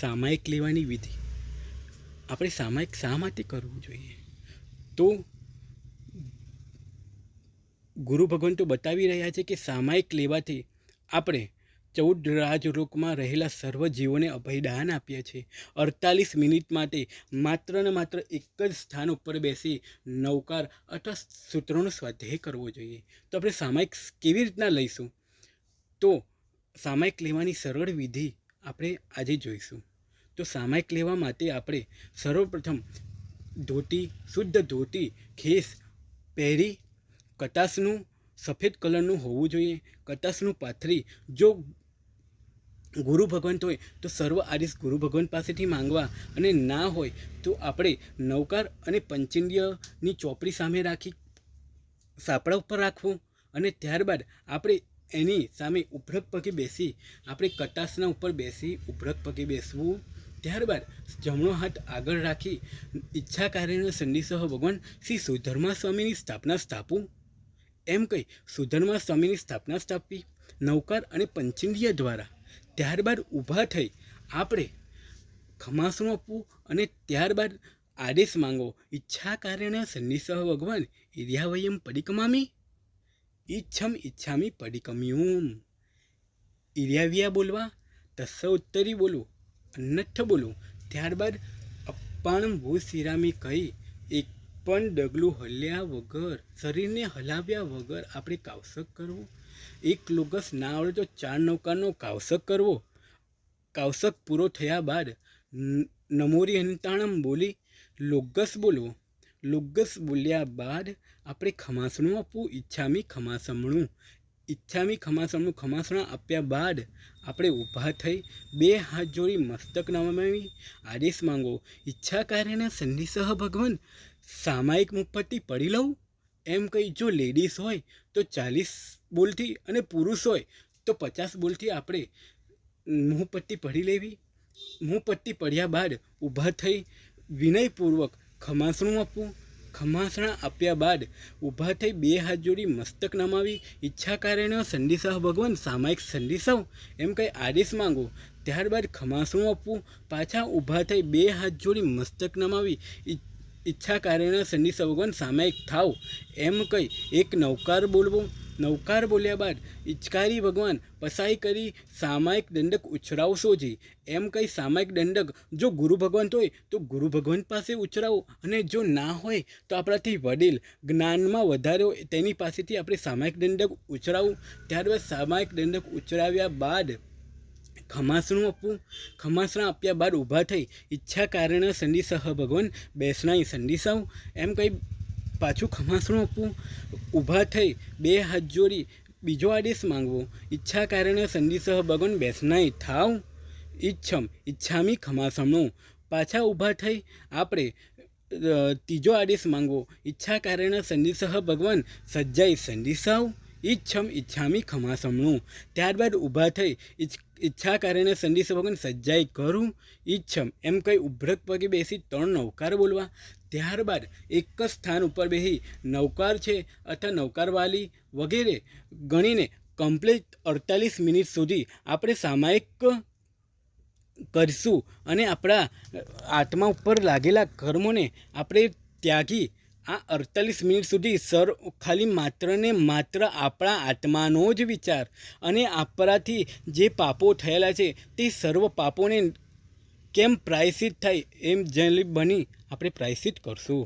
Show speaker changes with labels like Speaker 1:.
Speaker 1: સામાયિક લેવાની વિધિ. આપણે સામાયિક શા માટે કરવું જોઈએ? તો ગુરુ ભગવાન તો બતાવી રહ્યા છે કે સામાયિક લેવાથી આપણે ચૌદ રાજરોગમાં રહેલા સર્વ જીવોને અભયદાન આપીએ છીએ. અડતાલીસ મિનિટ માટે માત્ર ને માત્ર એક જ સ્થાન ઉપર બેસી નૌકાર અથવા સૂત્રોનો સ્વાધ્યાય કરવો જોઈએ. તો આપણે સામાયિક કેવી રીતના લઈશું? તો સામાયિક લેવાની સરળ વિધિ આપણે આજે જોઈશું. તો સામાયિક લેવા માટે આપણે સર્વપ્રથમ ધોતી, શુદ્ધ ધોતી, ખેસ, પહેરી, કટાસનું, સફેદ કલરનું હોવું જોઈએ, કટાસનું પાથરી, જો ગુરુ ભગવંત હોય તો સર્વ આદેશ ગુરુ ભગવંત પાસેથી માંગવા અને ના હોય તો આપણે નૌકાર અને પંચેન્દ્રિયની ચોપડી સામે રાખી, સાપડા ઉપર રાખવું અને ત્યારબાદ આપણે એની સામે ઉભરક પગે બેસી આપણે કટાસના ઉપર બેસી ઉભરક પગે બેસવું, ત્યારબાદ જમણો હાથ આગળ રાખી ઈચ્છા કાર્યનો સંદેશો ભગવાન, શ્રી સુધર્મા સ્વામીની સ્થાપના સ્થાપું. એમ કહી સુધર્મા સ્વામીની સ્થાપના સ્થાપવી નૌકાર અને પંચેન્દ્રિય દ્વારા. ત્યારબાદ ઊભા થઈ આપણે ખમાસણું આપવું અને ત્યારબાદ આદેશ માંગો ઈચ્છા કાર્યના સંદેશો ભગવાન ઇરિયાવયમ પડિકમામી ઈચ્છમ ઈચ્છામી પડિકમ્યુમ ઇર્યાવ્યા બોલવા, તસ્સ ઉત્તરી બોલવું અન્નઠ બોલવું. ત્યારબાદ અપ્પાણમ ભૂસિરામી કહી, એક પણ ડગલું હલ્યા વગર, શરીરને હલાવ્યા વગર આપણે કાવસક કરવું? એક લોગસ ના આવડે તો ચાર નૌકાનો કાવસક કરવો? કાવસક પૂરો થયા બાદ નમોરી અંતાણમ બોલી, લોગસ બોલવો. લોગસ બોલ્યા બાદ આપણે ખમાસણું આપવું, ઈચ્છામી ખમાસમણું. ઈચ્છામી ખમાસમણું ખમાસણા આપ્યા બાદ આપણે ઊભા થઈ બે હાથ જોડી મસ્તક નમાવી. આદેશ માંગો ઈચ્છા કાર્યના સંદેશહ ભગવાન, સામાયિક મુપટ્ટી પડી લઉં? એમ કહી જો લેડીઝ હોય તો ચાલીસ બોલથી અને પુરુષ હોય તો પચાસ બોલથી આપણે મુહપટ્ટી પડી લેવી. મુહપટ્ટી પડ્યા બાદ ઊભા થઈ વિનયપૂર્વક ખમાસણું આપવું. ખમાસણા આપ્યા બાદ ઊભા થઈ બે હાથ જોડી મસ્તક નમાવી. ઈચ્છા કાર્યનો સંદેશાહ ભગવાન સામાયિક સંદેશાવ એમ કંઈ આદેશ માંગો. ત્યારબાદ ખમાસણું આપવું. પાછા ઊભા થઈ બે હાથ જોડી મસ્તક નમાવી. ઈચ્છા કાર્યના સંદેશા ભગવાન સામાયિક થાવ. એમ કહી એક નૌકાર બોલવો. નૌકાર બોલ્યા બાદ ઇચકારી ભગવાન પસાઈ કરી સામાયિક દંડક ઉછરાવશો જી. એમ કહી સામાયિક દંડક, જો ગુરુ ભગવંત હોય તો ગુરુ ભગવંત પાસે ઉછરાવો અને જો ના હોય તો આપણાથી વડીલ. જ્ઞાનમાં વધારે તેની પાસેથી આપણે સામાયિક દંડક ઉછરાવું. ત્યારબાદ સામાયિક દંડક ઉછરાવ્યા બાદ ખમાસણું આપવું. ખમાસણા આપ્યા બાદ ઊભા થઈ ઈચ્છા કારણે સંદેશાહ ભગવાન બેસણાઈ સંડીસાવું. એમ કંઈ પાછું ખમાસણું આપવું, ઊભા થઈ બે હાથ જોડી બીજો આદેશ માંગવો. ઈચ્છા કારણે સંદેશાહ ભગવાન બેસનાઈ થાવ. ઈચ્છમ ઈચ્છામી ખમાસણું. પાછા ઊભા થઈ આપણે ત્રીજો આદેશ માંગવો. ઈચ્છા કારણે સંદેશાહ ભગવાન સજ્જાઈ સંદેશાવ ઈચ્છમ ઈચ્છામી ખમાસમણું ત્યારબાદ ઊભા થઈ ઈચ્છ- કારણે સંધિ ભગવાન સજ્જાઈ કરું ઈચ્છમ. એમ કંઈ ઉભ્રક પગે બેસી ત્રણ નૌકાર બોલવા. ત્યારબાદ એક જ સ્થાન ઉપર બેસી નૌકાર છે અથવા નૌકારવાલી વગેરે ગણીને કમ્પ્લીટ અડતાલીસ મિનિટ સુધી આપણે સામાયિક કરીશું અને આપણા આત્મા ઉપર લાગેલા કર્મોને આપણે ત્યાગી આ અડતાલીસ મિનિટ સુધી સર, ખાલી માત્ર ને માત્ર આપણા આત્માનો જ વિચાર અને આપણાથી જે પાપો થયેલા છે, તે સર્વ પાપોને કેમ પ્રાયશ્ચિત થાય એમ જેલી બની આપણે પ્રાયશ્ચિત કરશું.